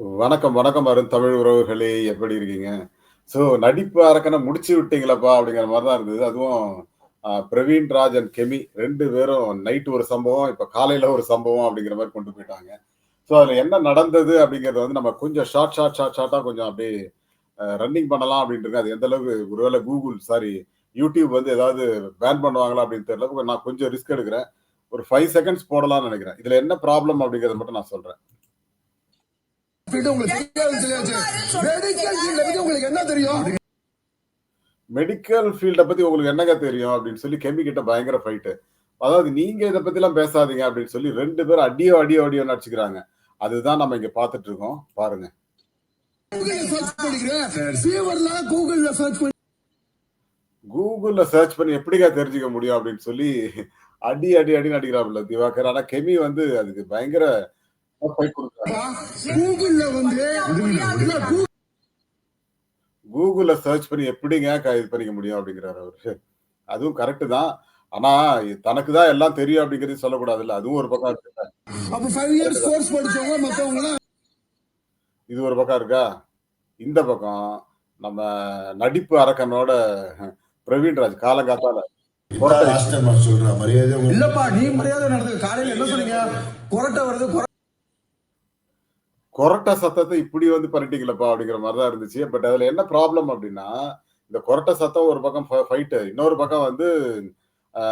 வணக்கம், வணக்கம் அருண் தமிழ் உறவுகளே! எப்படி இருக்கீங்க? ஸோ நடிப்பு அரக்கனை முடிச்சு விட்டீங்களப்பா! அப்படிங்கிற மாதிரி தான் இருந்தது. அதுவும் பிரவீன் ராஜ் அண்ட் கெமி ரெண்டு பேரும் நைட் ஒரு சம்பவம், இப்போ காலையில் ஒரு சம்பவம் அப்படிங்கிற மாதிரி கொண்டு போயிட்டாங்க. ஸோ அதில் என்ன நடந்தது அப்படிங்கிறத வந்து நம்ம கொஞ்சம் ஷார்ட், ஷார்ட், ஷார்ட், ஷார்ட்டாக கொஞ்சம் அப்படியே ரன்னிங் பண்ணலாம் அப்படின்ட்டு அது எந்த அளவுக்கு ஒருவேளை கூகுள் சாரி யூடியூப் வந்து ஏதாவது பேன் பண்ணுவாங்களா அப்படின்னு தெரியல. நான் கொஞ்சம் ரிஸ்க் எடுக்கிறேன். ஒரு ஃபைவ் செகண்ட்ஸ் போடலாம்னு நினைக்கிறேன் இதில் என்ன ப்ராப்ளம் அப்படிங்கிறத மட்டும் நான் சொல்கிறேன் உங்களுக்கு பத்தி என்ன தெரியும் மெடிக்கல் ஃபீல்ட பத்தி உங்களுக்கு என்னங்க தெரியும்? அப்படின்னு சொல்லி கெமி கிட்ட பயங்கர ஃபைட்டு. அதாவது நீங்க இத பத்திலாம் பேசாதீங்க அப்படின்னு சொல்லி 2 பேரும் அடியோ, அடியோ, அடியோன்னு அடிச்சுக்கிறாங்க. அதுதான் நம்ம இங்க பார்த்துட்டு இருக்கோம். பாருங்க. கூகுள்ல சர்ச் பண்ணி எப்படிங்க தெரிஞ்சுக்க முடியும் அப்படின்னு சொல்லி அடி, அடி, அடின்னு அடிக்கிறாப்புல திவாகர். ஆனா கெமி வந்து அதுக்கு பயங்கர. கூகுள்ல வந்து இல்ல கூ- Googleல சர்ச் பண்ணி எப்படிங்க இது பண்ணிக்க முடியும் அப்படிங்கிறாரு அவரு. அதுவும் கரெக்ட் தான். ஆனா தனக்கு தான் எல்லாம் தெரியும் அப்படிங்கிறது சொல்லக்கூடாதுல்ல. அதுவும் ஒரு பக்கம் இருக்குல்ல. அப்ப ஃபைவ் இயர்ஸ் கோர்ஸ் படிச்சவங்க மத்தவங்க எல்லாம் இது ஒரு பக்கம் இருக்கா? இந்த பக்கம் நம்ம நடிப்பு அரக்கனோட பிரவீன் ராஜ் காலங்காத்தால சொல்றேன் மரியாதை இல்லப்பா நீ மரியாதை நடந்துக்க காலையில என்ன சொன்னீங்க கொரட்டை வருது கொரட்டை சத்தத்தை இப்படி வந்து பண்ணிட்டீங்களப்பா அப்படிங்கிற மாதிரி தான் இருந்துச்சு. பட் அதுல என்ன ப்ராப்ளம் அப்படின்னா, இந்த கொரட்டை சத்தம் ஒரு பக்கம் ஃப ஃபைட்டு. இன்னொரு பக்கம் வந்து ஆ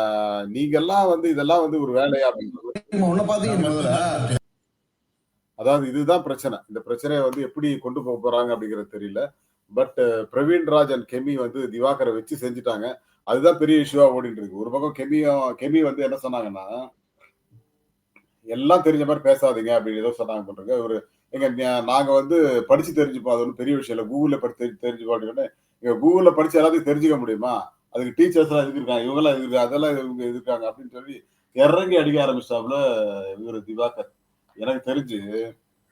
நீங்கலாம் வந்து இதெல்லாம் வந்து ஒரு வேலையா அப்படின்றது. அதாவது இதுதான் பிரச்சனை. இந்த பிரச்சனைய வந்து எப்படி கொண்டு போக போறாங்க அப்படிங்கிறது தெரியல. பட் பிரவீன் ராஜ் அண்ட் கெமி வந்து திவாகர வச்சு செஞ்சுட்டாங்க. அதுதான் பெரிய இஷ்யூவா ஓடிட்டு இருக்கு. ஒரு பக்கம் கெமியும் கெமி வந்து என்ன சொன்னாங்கன்னா, எல்லாம் தெரிஞ்ச மாரி பேசாதீங்க அப்படின்னு ஏதோ சொன்னாங்க போட்டுருக்கு. இவரு எங்க நாங்க வந்து படிச்சு தெரிஞ்சுப்போம். அது ஒன்றும் பெரிய விஷயம் இல்லை கூகுளில் படிச்சு தெரி தெரிஞ்சுப்போம் அப்படின்னு. இங்க Googleல படிச்சு எல்லாத்தையும் தெரிஞ்சுக்க முடியுமா? அதுக்கு டீச்சர்ஸ்லாம் எல்லாம் இருக்காங்க? இவங்கலாம் எதுக்கு அதெல்லாம் இவங்க எதுக்கு இருக்காங்க? அப்படின்னு சொல்லி இறங்கி அடிக்க ஆரம்பிச்சிட்டாப்புல இவர் திவாகர். எனக்கு தெரிஞ்சு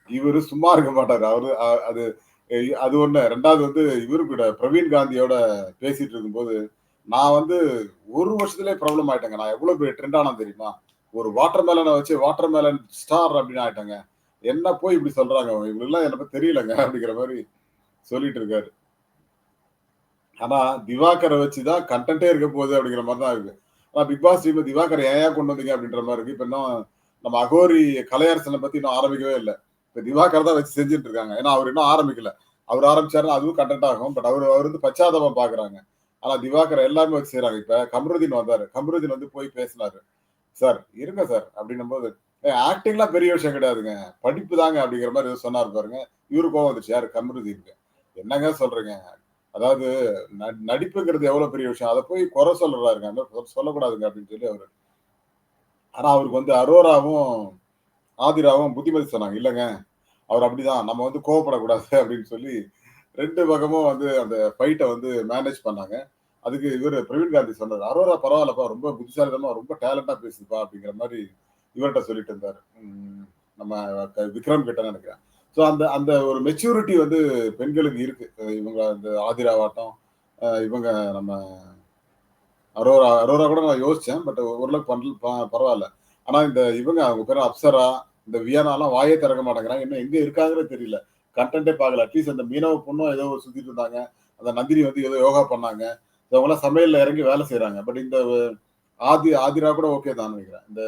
இவரு சும்மா இருக்க மாட்டாரு. அவரு அது அது ஒண்ணு. ரெண்டாவது வந்து இவரு கூட பிரவீன் காந்தியோட பேசிட்டு இருக்கும்போது, நான் வந்து ஒரு வருஷத்துல ப்ராப்ளம் ஆயிட்டேங்க. நான் எவ்வளவு பெரிய ட்ரெண்ட் ஆனா தெரியுமா? ஒரு வாட்டர் மேலனை வச்சு வாட்டர் மேலன் ஸ்டார் அப்படின்னு ஆயிட்டேங்க. என்ன போய் இப்படி சொல்றாங்க அவங்க. இவங்கெல்லாம் என்ன தெரியலங்க அப்படிங்கிற மாதிரி சொல்லிட்டு இருக்காரு. ஆனா திவாகரை வச்சு தான் இருக்க போகுது அப்படிங்கிற மாதிரி தான் இருக்கு. ஆனா பிக் பாஸ் டீம்ல திவாகர் ஏன் ஏன் கொண்டு வந்தீங்க அப்படின்ற மாதிரி இருக்கு. இப்ப இன்னும் நம்ம அகோரி கலையரசனை பத்தி இன்னும் ஆரம்பிக்கவே இல்ல. இப்ப திவாகர் தான் வச்சு செஞ்சுட்டு இருக்காங்க. ஏன்னா அவர் இன்னும் ஆரம்பிக்கல. அவர் ஆரம்பிச்சாருன்னா அதுவும் கன்டென்ட் ஆகும். பட் அவர் அவர் வந்து பச்சாதாபம் பாக்குறாங்க. ஆனா திவாகர் எல்லாருமே வச்சு செய்யறாங்க இப்ப கமருதீன் வந்தாரு. கமருதீன் வந்து போய் பேசினாரு. சார் இருங்க சார் அப்படின்னும் போது ஆக்டிங்லாம் பெரிய விஷயம் கிடையாதுங்க. படிப்பு தாங்க அப்படிங்கிற மாதிரி எதுவும் சொன்னாரு பாருங்க. இவரு கோவம் வந்துச்சு. யாரு இருக்கு என்னங்க சொல்றீங்க? அதாவது நடிப்புங்கிறது எவ்வளவு பெரிய விஷயம். அத போய் குறை சொல்றாருங்க. அந்த சொல்லக்கூடாதுங்க அப்படின்னு சொல்லி அவரு. ஆனா அவருக்கு வந்து அரோராவும், ஆதிராவும் புத்திமதி சொன்னாங்க. இல்லங்க அவர் அப்படிதான். நம்ம வந்து கோவப்படக்கூடாது அப்படின்னு சொல்லி ரெண்டு பக்கமும் வந்து அந்த ஃபைட்டை வந்து மேனேஜ் பண்ணாங்க. அதுக்கு இவரு பிரவீன் காந்தி சொன்னார் அரோரா பரவாயில்லப்பா. ரொம்ப புத்திசாலிதமா ரொம்ப டேலண்டா பேசுதுப்பா அப்படிங்கிற மாதிரி இவர்கிட்ட சொல்லிட்டு இருந்தாரு. நம்ம க விக்ரம் கிட்ட நினைக்கிறேன் ஸோ அந்த அந்த ஒரு மெச்சூரிட்டி வந்து பெண்களுக்கு இருக்கு. இவங்க அந்த ஆதிராவாட்டம், இவங்க நம்ம அரோரா அரோரா கூட நான் யோசிச்சேன். பட் ஓரளவுக்கு பண்ணல ப ஆனா இந்த இவங்க அவங்க பேர் அப்சரா, இந்த வியானாலாம் வாயே திறக்க மாட்டேங்கிறாங்க. இன்னும் எங்க இருக்காங்கன்னு தெரியல. கன்டென்ட்டே பார்க்கல. அட்லீஸ்ட் அந்த மீனவ பொண்ணும் ஏதோ சுத்திட்டு இருந்தாங்க. அந்த நந்தினி வந்து ஏதோ யோகா பண்ணாங்க. இவங்கலாம் சமையல்ல இறங்கி வேலை செய்யறாங்க பட் இந்த ஆதி ஆதிரா கூட ஓகே தான் நினைக்கிறேன் இந்த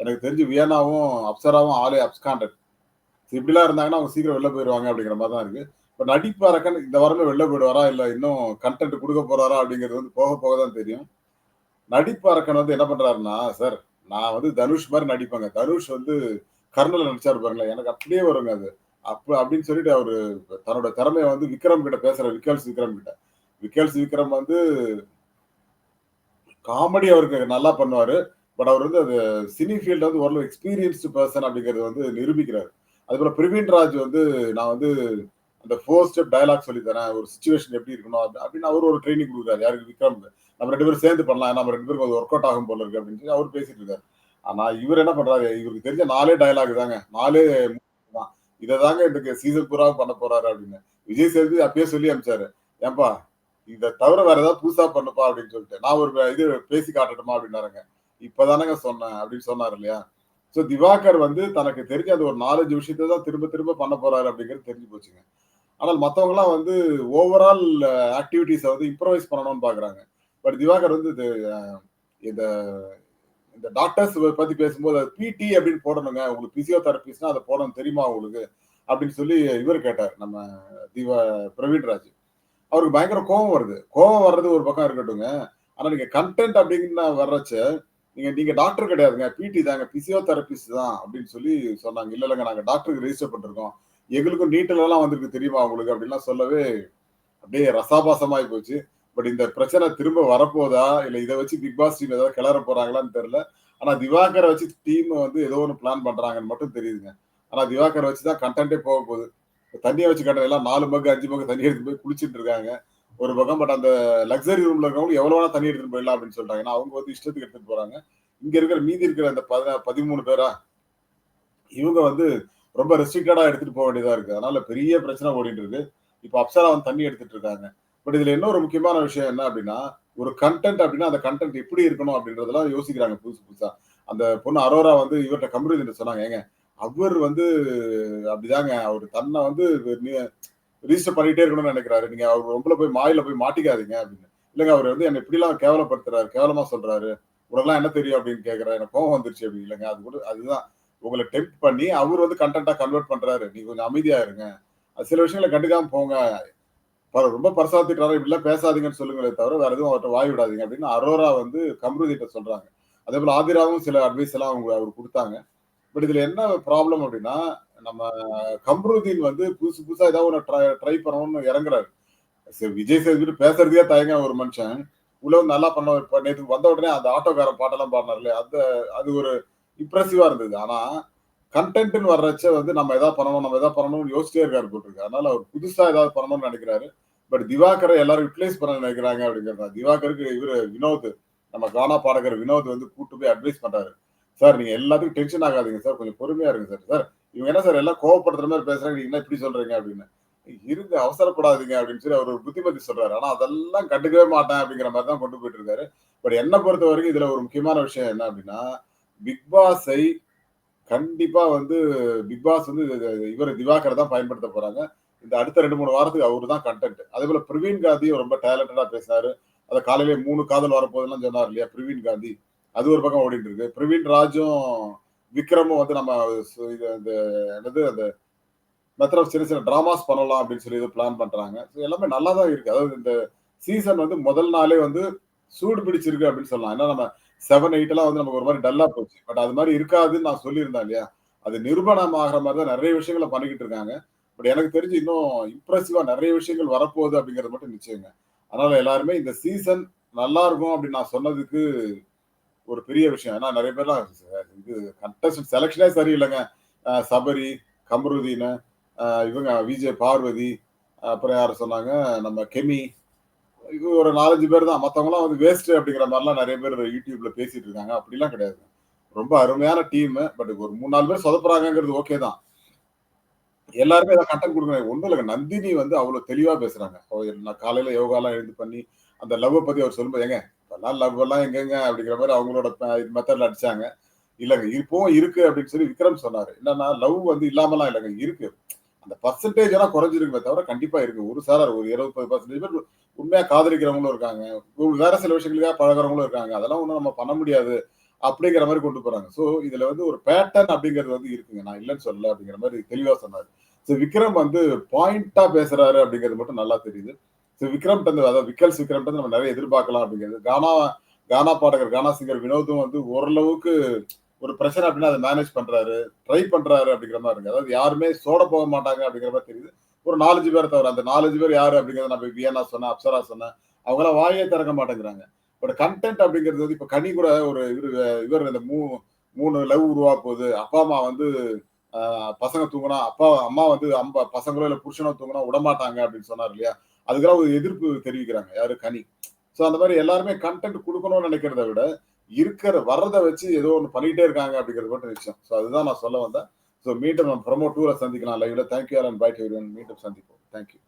எனக்கு தெரிஞ்சு வியனாவும் அப்சராவும் ஆலே அப்ஸ்காண்டட். இப்படிலாம் இருந்தாங்கன்னா அவங்க சீக்கிரம் வெளில போயிடுவாங்க அப்படிங்கிற மாதிரி தான் இருக்கு. இப்போ நடிப்பு அரக்கன் இந்த வாரமே வெளில போயிடுவாரா? இல்லை இன்னும் கண்டென்ட் கொடுக்க போறாரா? அப்படிங்கிறது வந்து போக போக தான் தெரியும். நடிப்பு அரக்கன் வந்து என்ன பண்றாருன்னா, சார் நான் வந்து தனுஷ் மாதிரி நடிப்பேங்க. தனுஷ் வந்து கர்னல் நடிச்சாரு பாருங்களேன். எனக்கு அப்படியே வருங்க அது. அப்ப அப்படின்னு சொல்லிட்டு அவரு தன்னோட திறமையை வந்து விக்ரம் கிட்ட பேசுற விக்கல்ஸ் விக்ரம் கிட்ட. விக்கல்ஸ் விக்ரம் வந்து காமெடி அவருக்கு நல்லா பண்ணுவாரு. பட் அவர் வந்து அது சினி ஃபீல்ட்ல வந்து ஓரளவு எக்ஸ்பீரியன்ஸ்டு பர்சன் அப்படிங்கிறது வந்து நிரூபிக்கிறார் அதுபோல பிரவீன் ராஜ் வந்து நான் வந்து அந்த ஃபோர் ஸ்டெப் டயலாக் சொல்லி தரேன். ஒரு சுச்சுவேஷன் எப்படி இருக்கணும் அப்படின்னு அவரு ஒரு ட்ரைனிங் கொடுக்குறாரு யாருக்கு விக்ரம் நம்ம ரெண்டு பேரும் சேர்ந்து பண்ணலாம். நம்ம ரெண்டு பேருக்கு அது ஒர்க் அவுட் ஆகும் போல இருக்கு அப்படின்னு சொல்லி அவர் பேசிட்டு இருக்காரு. ஆனா இவர் என்ன பண்றாரு? இவருக்கு தெரிஞ்ச நாலே டயலாக் தாங்க. நாலே தான். இதை தாங்க எனக்கு சீசன் பூரா பண்ண போறாரு அப்படின்னு. விஜய் சேதுபதி அப்பயே சொல்லி அனுப்பிச்சாரு. ஏன்பா இதை தவிர வேற ஏதாவது புதுசா பண்ணப்பா அப்படின்னு சொல்லிட்டு. நான் ஒரு இது பேசி காட்டட்டுமா அப்படின்னாருங்க. இப்பதானங்க சொன்னேன் அப்படின்னு சொன்னார் இல்லையா? ஸோ திவாகர் வந்து தனக்கு தெரிஞ்ச அது ஒரு நாலஞ்சு விஷயத்தை தான் திரும்ப திரும்ப பண்ண போறாரு அப்படிங்கிறது தெரிஞ்சு போச்சுங்க. ஆனால் மற்றவங்களாம் வந்து ஓவரால் ஆக்டிவிட்டிஸை வந்து இம்ப்ரவைஸ் பண்ணணும்னு பார்க்குறாங்க பட் திவாகர் வந்து இது இந்த இந்த டாக்டர்ஸ் பத்தி பேசும்போது பிடி அப்படின்னு போடணுங்க. உங்களுக்கு பிசியோதெரபிஸ்னா அதை போடணும் தெரியுமா உங்களுக்கு? அப்படின்னு சொல்லி இவர் கேட்டார் நம்ம திவா பிரவீன்ராஜ் அவருக்கு பயங்கர கோபம் வருது. கோபம் வர்றது ஒரு பக்கம் இருக்கட்டுங்க ஆனால் நீங்கள் கண்டென்ட் அப்படின்னு வர்றச்ச நீங்க நீங்க டாக்டர் கிடையாதுங்க. பிடி தாங்க. பிசியோதெரபிஸ்ட் தான் அப்படின்னு சொல்லி சொன்னாங்க. இல்ல இல்லைங்க. நாங்க டாக்டருக்கு ரெஜிஸ்டர் பண்ணிருக்கோம். எங்களுக்கும் நீட்டில் எல்லாம் வந்திருக்கு தெரியுமா உங்களுக்கு? அப்படின்லாம் சொல்லவே அப்படியே ரசாபாசமாயி போச்சு. பட் இந்த பிரச்சனை திரும்ப வரப்போதா? இல்ல இதை வச்சு பிக் பாஸ் டீம் ஏதாவது கிளற போறாங்களான்னு தெரியல. ஆனா திவாகரை வச்சு டீம் வந்து ஏதோ ஒன்று பிளான் பண்றாங்கன்னு மட்டும் தெரியுதுங்க. ஆனா திவாகரை வச்சு தான் கண்டென்ட்டே போக போகுது. தண்ணியை வச்சு கண்டென்ட் எல்லாம் நாலு மக்கு அஞ்சு மக்கு தண்ணி எடுத்து போய் குளிச்சுட்டு இருக்காங்க. ஒரு பக்கம் பட் அந்த லக்ஸரி ரூம்ல இருக்கவங்க எவ்வளவு வேணா தண்ணி எடுத்துட்டு போயிடலாம் அப்படின்னு சொல்றாங்க ஏன்னா அவங்க வந்து இஷ்டத்துக்கு எடுத்துட்டு போறாங்க. இங்க இருக்கிற மீதி இருக்கிற அந்த பதிமூணு பேரா இவங்க வந்து ரொம்ப ரெஸ்ட்ரிக்டடா எடுத்துட்டு போக வேண்டியதா இருக்கு. அதனால பெரிய பிரச்சனை ஓடிட்டு இருக்கு. இப்ப அப்சரா வந்து தண்ணி எடுத்துட்டு இருக்காங்க. பட் இதுல இன்னொரு முக்கியமான விஷயம் என்ன அப்படின்னா ஒரு கண்டென்ட் அப்படின்னா அந்த கண்டென்ட் எப்படி இருக்கணும் அப்படின்றதெல்லாம் யோசிக்கிறாங்க புதுசு புதுசா. அந்த பொண்ணு அரோரா வந்து இவர்கிட்ட கம்ப்யூட்டர் சொன்னாங்க. ஏங்க அவர் வந்து அப்படிதாங்க. அவர் தன்னை வந்து ரிஜிஸ்டர் பண்ணிட்டே இருக்கணும்னு நினைக்கிறாரு. நீங்க அவர் ரொம்ப போய் மாயில போய் மாட்டிக்காதீங்க அப்படின்னு. இல்லைங்க அவர் வந்து என்னை இப்படிலாம் கேவலப்படுத்துறாரு கேவலமா சொல்றாரு. உனக்கெல்லாம் என்ன தெரியும் அப்படின்னு கேட்கிறாரு எனக்கு கோவம் வந்துருச்சு அப்படி இல்லைங்க அது கூட அதுதான். உங்களை டெம்ப் பண்ணி அவர் வந்து கண்டென்ட்டா கன்வெர்ட் பண்றாரு. நீங்க கொஞ்சம் அமைதியா இருங்க. அது சில விஷயங்களை கண்டுக்காம போங்க. ரொம்ப பரசாத்திட்டாரு இப்படிலாம் பேசாதீங்கன்னு சொல்லுங்களே தவிர வேற எதுவும் அவர்கிட்ட வாய் விடாதீங்க அப்படின்னு அரோரா வந்து கம்ருதிட்ட சொல்றாங்க. அதே போல ஆதிராவும் சில அட்வைஸ் எல்லாம் அவங்க அவர் கொடுத்தாங்க. பட் இதுல என்ன ப்ராப்ளம் அப்படின்னா நம்ம கம்ருதீன் வந்து புதுசு புதுசா ஏதாவது ஒன்று ட்ரை ட்ரை பண்ணணும்னு இறங்குறாரு. சரி, விஜய் சேதுபதி பேசுறதுக்கே தயங்க ஒரு மனுஷன். உள்ள நல்லா பண்ண இப்போ நேற்று வந்த உடனே அந்த ஆட்டோக்காரன் பாட்டெல்லாம் பாடினார்ல அந்த அது ஒரு இம்ப்ரெசிவா இருந்தது. ஆனா கண்டென்ட்னு வர்றச்ச வந்து நம்ம எதாவது பண்ணணும் நம்ம எதாவது பண்ணணும்னு யோசிச்சே இருக்காரு போட்டிருக்கு. அதனால அவர் புதுசா ஏதாவது பண்ணணும்னு நினைக்கிறாரு. பட் திவாகரை எல்லாரும் யூட்டிலைஸ் பண்ண நினைக்கிறாங்க அப்படிங்கிறது திவாகருக்கு இவரு வினோத் நம்ம கானா பாடகர் வினோத் வந்து கூட்டு போய் அட்வைஸ் பண்றாரு. சார் நீங்க எல்லாத்துக்கும் டென்ஷன் ஆகாதீங்க சார். கொஞ்சம் பொறுமையா இருங்க சார். சார் இவங்க என்ன சார் எல்லாம் கோவப்படுத்துற மாதிரி பேசுறாங்க நீங்க என்ன இப்படி சொல்றீங்க அப்படின்னு. இருங்க அவசரப்படாதீங்க அப்படின்னு சொல்லி அவர் ஒரு புத்திமதி சொல்றாரு. ஆனா அதெல்லாம் கண்டுக்கவே மாட்டேன் அப்படிங்கிற மாதிரி தான் கொண்டு போயிட்டு இருக்காரு பட் என்ன பொறுத்த வரைக்கும் இதுல ஒரு முக்கியமான விஷயம் என்ன அப்படின்னா பிக் பாஸை கண்டிப்பா வந்து பிக் பாஸ் வந்து இவர் திவாகர் தான் பயன்படுத்த போறாங்க. இந்த அடுத்த ரெண்டு மூணு வாரத்துக்கு அவரு தான் கண்டென்ட் அதே போல பிரவீன் காந்தியும் ரொம்ப டேலண்டடா பேசினாரு. அதை காலையிலேயே மூணு காதல் வரப்போதெல்லாம் சொன்னார் இல்லையா பிரவீன் காந்தி. அது ஒரு பக்கம் ஓடிட்டு இருக்கு. பிரவீன் ராஜும் விக்ரமும் வந்து நம்ம சு- இந்த என்னது அந்த மெத்தட் சின்ன சின்ன ட்ராமாஸ் பண்ணலாம் அப்படின்னு சொல்லி இது பிளான் பண்றாங்க. ஸோ எல்லாமே நல்லா தான் இருக்கு. அதாவது இந்த சீசன் வந்து முதல் நாளே வந்து சூடு பிடிச்சிருக்கு அப்படின்னு சொல்லலாம். ஏன்னா நம்ம செவன் எயிட் எல்லாம் வந்து நமக்கு ஒரு மாதிரி டல்லா போச்சு. பட் அது மாதிரி இருக்காதுன்னு நான் சொல்லியிருந்தேன் இல்லையா? அது நிரூபணம் ஆகிற மாதிரி தான் நிறைய விஷயங்களை பண்ணிக்கிட்டு இருக்காங்க. பட் எனக்கு தெரிஞ்சு இன்னும் இம்ப்ரெசிவா நிறைய விஷயங்கள் வரப்போகுது அப்படிங்கிறது மட்டும் நிச்சயங்க. அதனால எல்லாருமே இந்த சீசன் நல்லா இருக்கும் அப்படின்னு நான் சொன்னதுக்கு ஒரு பெரிய விஷயம். ஏன்னா நிறைய பேர்லாம் இது கண்டஸ்டன்ட் செலெக்ஷனே சரியில்லைங்க. சபரி கமருதீன் இவங்க விஜய் பார்வதி அப்புறம் யார் சொன்னாங்க? நம்ம கெமி. இது ஒரு நாலஞ்சு பேர் தான். மற்றவங்களாம் வந்து வேஸ்ட் அப்படிங்கிற மாதிரிலாம் நிறைய பேர் யூடியூப்ல பேசிட்டு இருக்காங்க. அப்படிலாம் கிடையாது. ரொம்ப அருமையான டீம் பட் ஒரு மூணு நாலு பேர் சொதப்புறாங்கிறது ஓகே தான். எல்லாருமே அதை கட்டம் கொடுக்கணும் ஒன்றும் இல்லைங்க. நந்தினி வந்து அவ்வளோ தெளிவாக பேசுறாங்க. அவ நான் காலையில யோகாலாம் எழுந்து பண்ணி அந்த லவ்வை பத்தி அவர் சொல்லும்போது ஏங்க அதெல்லாம் லவ் எல்லாம் எங்கெங்க அப்படிங்கிற மாதிரி அவங்களோட மெத்தட்ல அடிச்சாங்க. இல்லைங்க இப்பவும் இருக்கு அப்படின்னு சொல்லி விக்ரம் சொன்னாரு. என்னன்னா லவ் வந்து இல்லாமலாம் இல்லைங்க இருக்கு. அந்த பர்சன்டேஜ் எல்லாம் குறைஞ்சிருக்குமே தவிர கண்டிப்பா இருக்கு. ஒரு சாரார் ஒரு இருபது பர்சன்டேஜ் பேர் உண்மையா காதலிக்கிறவங்களும் இருக்காங்க. வேற சில விஷயங்களுக்காக பழகிறவங்களும் இருக்காங்க. அதெல்லாம் ஒன்றும் நம்ம பண்ண முடியாது அப்படிங்கிற மாதிரி கொண்டு போறாங்க. ஸோ இதுல வந்து ஒரு பேட்டர்ன் அப்படிங்கிறது வந்து இருக்குங்க. நான் இல்லைன்னு சொல்லல அப்படிங்கிற மாதிரி தெளிவா சொன்னாரு. ஸோ விக்ரம் வந்து பாயிண்டா பேசுறாரு அப்படிங்கிறது மட்டும் நல்லா தெரியுது. ஸோ விக்ரம் வந்து அதாவது விக்கல்ஸ் விக்ரம் வந்து நம்ம நிறைய எதிர்பார்க்கலாம் அப்படிங்கிறது. கானா கானா பாடகர் கானா சிங்கர் வினோதும் வந்து ஓரளவுக்கு ஒரு பிரச்சனை அப்படின்னா அதை மேனேஜ் பண்றாரு ட்ரை பண்றாரு அப்படிங்கிற மாதிரி இருக்கு. அதாவது யாருமே சோட போக மாட்டாங்க அப்படிங்கிற மாதிரி தெரியுது. ஒரு நாலஞ்சு பேர் தவிர அந்த நாலஞ்சு பேர் யாரு அப்படிங்கிறத நம்ம வியனா சொன்னேன் அப்சரா சொன்னேன். அவங்களாம் வாயே திறக்க மாட்டேங்கிறாங்க. பட் கண்டென்ட் அப்படிங்கிறது வந்து இப்போ கனி கூட ஒரு இவர் இவர் இந்த மூ மூணு லவ் உருவா போகுது. அப்பா அம்மா வந்து ஆஹ், பசங்க தூங்கினா அப்பா அம்மா வந்து அம்பா பசங்களோ இல்லை புருஷனோ தூங்கினா விடமாட்டாங்க அப்படின்னு சொன்னார் இல்லையா? அதுக்கெல்லாம் ஒரு எதிர்ப்பு தெரிவிக்கிறாங்க. யாரு? கனி. ஸோ அந்த மாதிரி எல்லாருமே கண்டென்ட் கொடுக்கணும்னு நினைக்கிறத விட இருக்கிற வர்றதை வச்சு ஏதோ ஒன்று பண்ணிகிட்டே இருக்காங்க அப்படிங்கிறது மட்டும் விஷயம். ஸோ அதுதான் நான் சொல்ல வந்தேன். ஸோ மீண்டும் நம்ம ப்ரொமோ டூரை சந்திக்கலாம். லைவ்ல தேங்க்யூ அண்ட் பை மீண்டும் சந்திப்போம். தேங்க்யூ